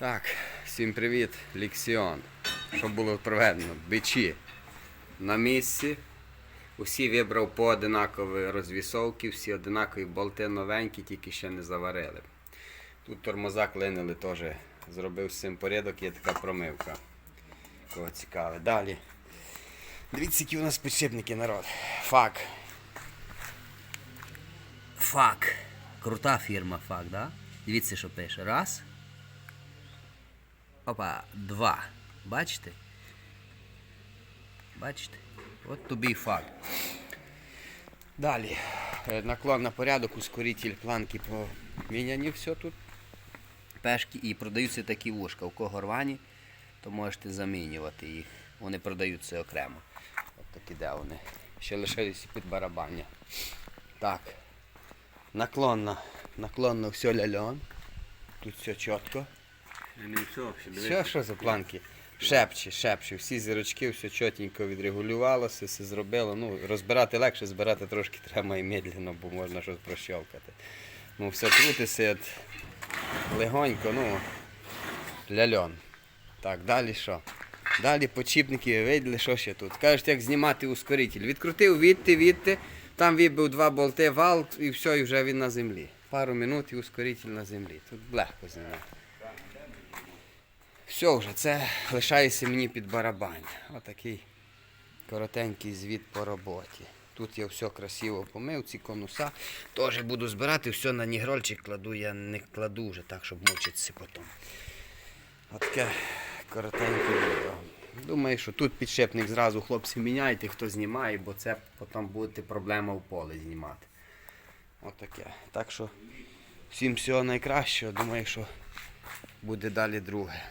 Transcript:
Так, всім привіт, Ліксіон. Що було проведено? Бичі на місці. Усі вибрав по одинакові розвісовки, всі одинакові болти новенькі, тільки ще не заварили. Тут тормоза клинили теж. Зробив з цим порядок, є така промивка. Кого цікаве. Далі. Дивіться, які у нас підшипники, народ. Фак. Фак. Крута фірма Фак, да? Дивіться, що пише. Раз. Опа, два. Бачите? Бачите? От тобі і фак. Далі. Е, Наклон на порядок, ускоритель, планки поміняні, все тут. Пешки і продаються такі вушка. У кого рвані, то можете замінювати їх. Вони продаються окремо. От такі де вони. Ще лишилися під барабання. Так. Наклонно. Наклонно все ляльон. Тут все чітко. Все, що за планки? Шепче, шепче. Всі зірочки, все чотенько відрегулювалося, все зробило. Ну, розбирати легше, збирати трошки треба і медленно, бо можна щось прощовкати. Ну, все крутиться от легонько, ну, ляльон. Так, далі що? Далі почіпники, виділи, що ще тут. Кажуть, як знімати ускоритель. Відкрутив відти, відти, там вибив два болти, вал і все, і вже він на землі. Пару минут і ускоритель на землі. Тут легко знімати. Все вже, це лишається мені під барабань. Отакий коротенький звіт по роботі. Тут я все красиво помив, ці конуса. Теж буду збирати, все на нігрольчик кладу, я не кладу вже так, щоб мучитися потім. Отаке коротеньке відео. Думаю, що тут підшипник зразу хлопці міняйте, хто знімає, бо це потім буде проблема в полі знімати. Отаке. Так що всім всього найкращого. Думаю, що буде далі друге.